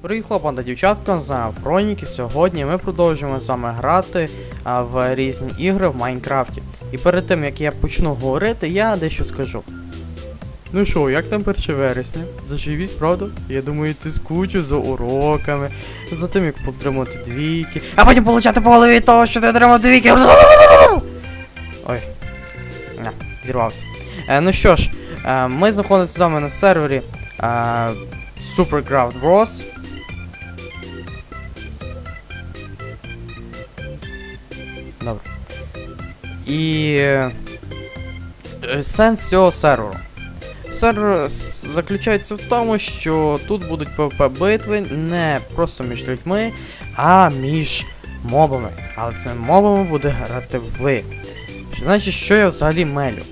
Привіт, хлопці та дівчатка, з Фроніки. Сьогодні ми продовжуємо з вами грати в різні ігри в Майнкрафті. І перед тим як я почну говорити, я дещо скажу. Ну що, як там 1 вересня? Заживість, правда? Я думаю, ти скучив за уроками, за тим, як отримати двійки, а потім получати по голові того, що ти отримав двійки. Ой. Не, зірвався. Е, ну що ж, е, ми знаходимося з вами на сервері е, Supercraft Bros. Добре. І е, е, сенс цього серверу. Сервер заключається в тому, що тут будуть PvP-битви не просто між людьми, а між мобами. Але цими мобами буде грати ви. Значить, що я взагалі мелю?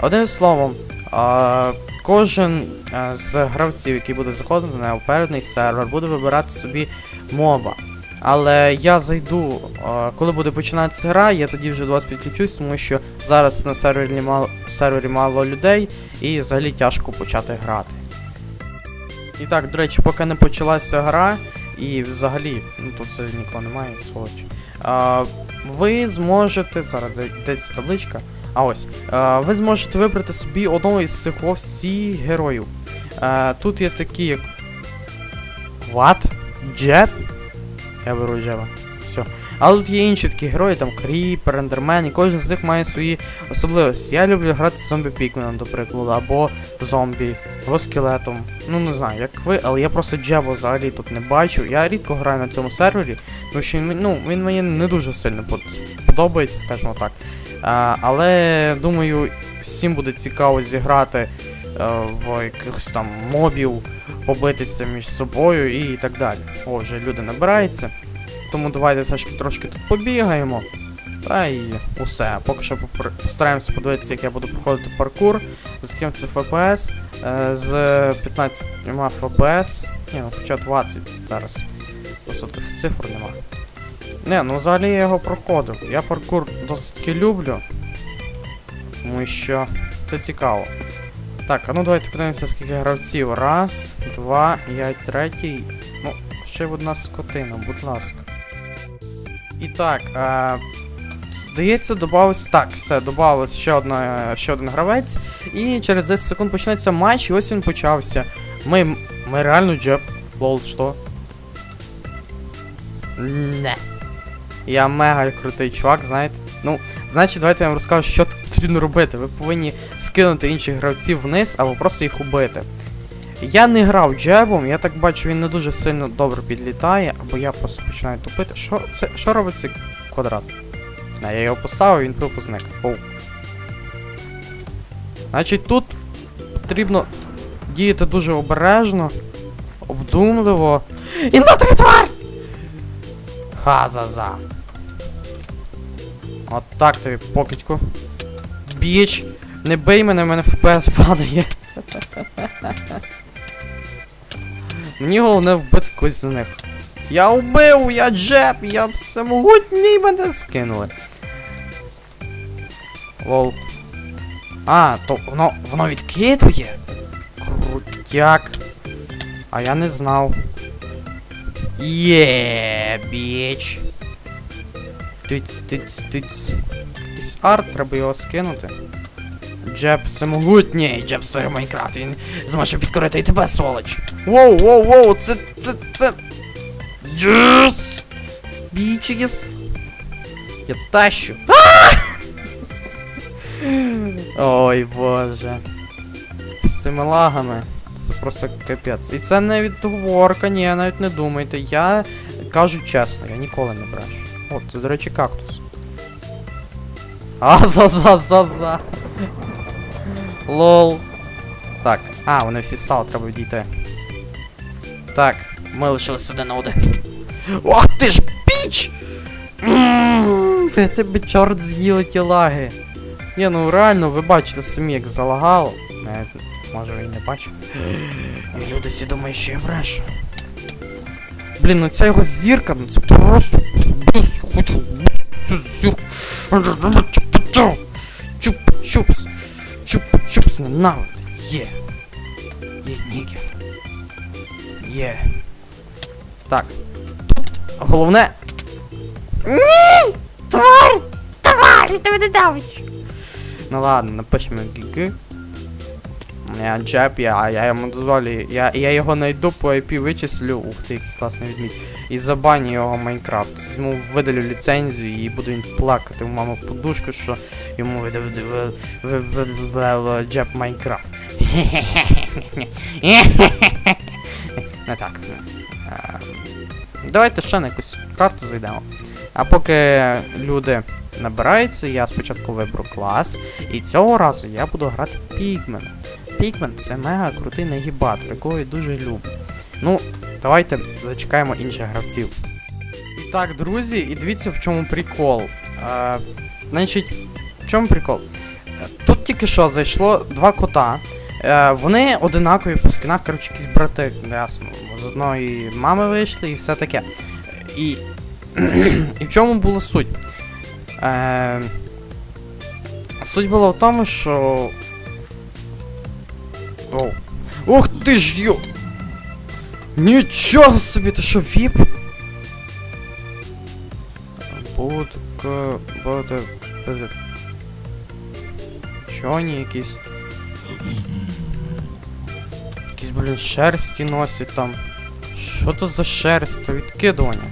Одним словом, а, кожен а, з гравців, який буде заходити на опередний сервер, буде вибирати собі моба. Але я зайду, коли буде починатися гра, я тоді вже до вас підключусь, тому що зараз на сервері мало, сервері мало людей і взагалі тяжко почати грати. І так, до речі, поки не почалася гра, і взагалі, ну тут взагалі нікого немає, сволочі. Ви зможете. Зараз де, ця табличка? А ось. Ви зможете вибрати собі одного із цих всіх героїв. Тут є такі як. What? Джеб? Я беру Джеба. Все. Але тут є інші такі герої, там Кріпер, Ендермен, і кожен з них має свої особливості. Я люблю грати з зомбі Пікменом, до прикладу, або зомбі, або скелетом. Ну не знаю, як ви, але я просто Джеба взагалі тут не бачу. Я рідко граю на цьому сервері, тому що ну, він мені не дуже сильно под- подобається, скажімо так. А, але думаю, всім буде цікаво зіграти в якихось там мобів, побитися між собою і так далі. О, вже люди набираються. Тому давайте все ж трошки тут побігаємо. Та і усе. Поки що постараємося подивитися, як я буду проходити паркур, з яким це FPS, е, з 15 FPS. Ні, ну хоча 20 зараз. Просто тих цифр нема. Не, ну взагалі я його проходив. Я паркур досить таки люблю. Тому що це цікаво. Так, а ну давайте подивимося, скільки гравців. Раз, два, я третій. Ну, ще одна скотина, будь ласка. І так, е, здається, додався. Так, все, додався ще, одна, ще один гравець. І через 10 секунд почнеться матч, і ось він почався. Ми. Ми реально джеб. Лол, що? Не. Я мега крутий чувак, знаєте. Ну, значить, давайте я вам розкажу, що потрібно робити. Ви повинні скинути інших гравців вниз або просто їх убити. Я не грав джебом, я так бачу, він не дуже сильно добре підлітає, або я просто починаю тупити. Що це що робить цей квадрат? А, я його поставив, він тупо зник. Оу. Значить, тут потрібно діяти дуже обережно, обдумливо. І на тобі твар! Хазаза. От так тобі, покидьку. Біч! Не бий мене, в мене FPS падає. Мені головне вбити когось з них. Я вбив, я джеб, я всемогутній мене скинули. Лол. А, то воно воно відкидує? Крутяк. А я не знав. Є, біч. Тиць, тиць, тиць. Якийсь арт, треба його скинути. Джеб всемогутній, Джеб стоїть Майнкрафт, він зможе підкорити і тебе, сволоч. Воу, воу, воу, це, це, це... Єс! Бічіс! Я тащу. Ой, боже. З цими лагами. Це просто капець. І це не відговорка, ні, навіть не думайте. Я кажу чесно, я ніколи не брешу. О, це, до речі, кактус. А, за за за за. Лол. Так. А, вони всі стали, треба відійти. Так, ми лишились один на один. Ох ти ж Ви тебе чорт з'їли ті лаги. Ні, ну реально, ви бачите самі, як залагало. Не, може і не бачите. І люди всі думають, що я брешу. Блін, ну ця його зірка, ну це просто. Чуп-чупс. Чуп-чупс ненавидить. Є. Є нігер. Є. Так. Тут головне. Ні! Тварь! Тварь! Ти мене давиш! Ну ладно, напишемо гіги. Я Джеб, я, я йому дозволю. Я, я його найду по IP вичислю. Ух ти, який класний відмідь. І забаню його Майнкрафт. Йому видалю ліцензію і буду він плакати в маму подушку, що йому видав Джеб Майнкрафт. Не так. Е, Давайте ще на якусь карту зайдемо. А поки люди набираються, я спочатку виберу клас. І цього разу я буду грати Пігмен. Пігмен це мега крутий нагібатор, якого я дуже люблю. Ну, давайте зачекаємо інших гравців. Так, друзі, і дивіться в чому прикол. Е, значить, в чому прикол? Тут тільки що зайшло два кота. Е, вони одинакові по скинах, коротше, якісь брати, ясно. З одної мами вийшли і все таке. І. і в чому була суть? Е, суть була в тому, що. Оу. Ух ти ж ю! Нічого собі, ти що, віп? Будка. Буде. Буде. Чоні якісь. Якісь, блін, шерсті носять там. Що то за шерсть? Це відкидування.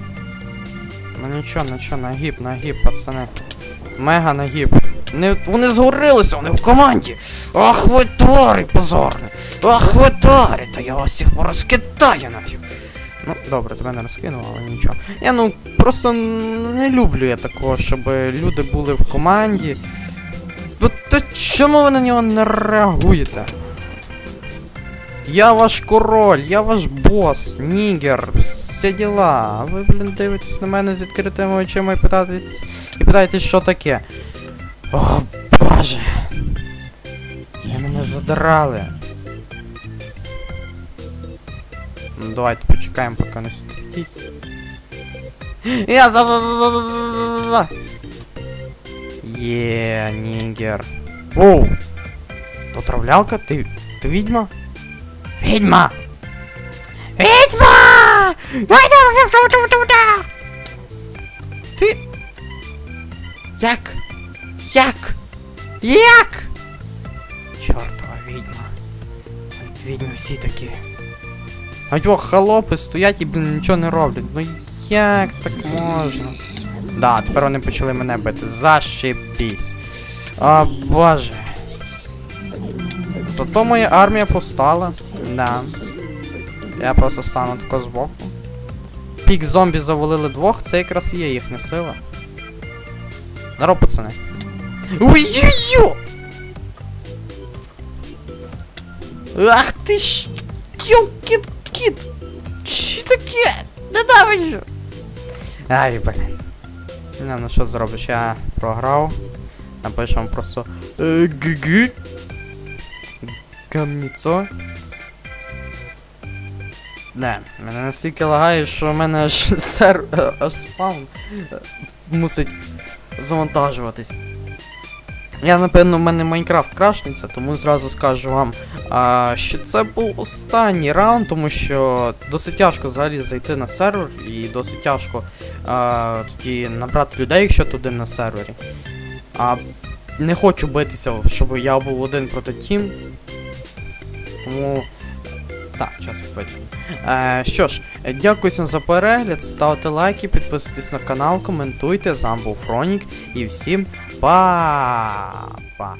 Ну нічого, нічого, нагіб, нагіб, пацани. Мега нагіб. Не, вони згорилися, вони в команді. Ах ви твари позорні! Ах ви твари! Та я вас всіх порозкидаю нафіг. Ну, добре, тебе не розкинув, але нічого. Я ну просто не люблю я такого, щоб люди були в команді. Ну то чому ви на нього не реагуєте? Я ваш король, я ваш бос, нігер, всі діла. А ви, блін, дивитесь на мене з відкритими очима і питаєтесь, і питаєтесь, що таке. О боже! Я мене задрали. Ну давайте почекаємо, поки не світить. Я за за за за за за Еее, нигер. Оу, Ты отравлялка? Ты, ты ведьма? Ведьма! Ведьма! Ты... Как? Як? Як? Чортова відьма. Відьми всі такі. А його холопи стоять і, блін, нічого не роблять. Ну як так можна? Да, тепер вони почали мене бити. Зашибісь. О боже. Зато моя армія повстала. Да. Я просто стану тако збоку. Пік зомбі завалили двох, це якраз і є їхня сила. Здорово, пацани. Ой-ой-ой! Ах ти ж! Кіт кіт! Що таке? Ненавиджу! Ай, блін. Не, ну що зробиш? Я програв. Напишемо просто. Е, ГГ. Гамніцо. Не, мене настільки лагає, що в мене аж сер. е, аж спаун е, мусить завантажуватись. Я, напевно, в мене Майнкрафт крашнеться, тому зразу скажу вам, а, що це був останній раунд, тому що досить тяжко взагалі зайти на сервер і досить тяжко а, тоді набрати людей, якщо туди на сервері. А не хочу битися, щоб я був один проти тім. Тому. Так, час. Е, що ж, дякую всім за перегляд, ставте лайки, підписуйтесь на канал, коментуйте. З вами був Фронік і всім Papa.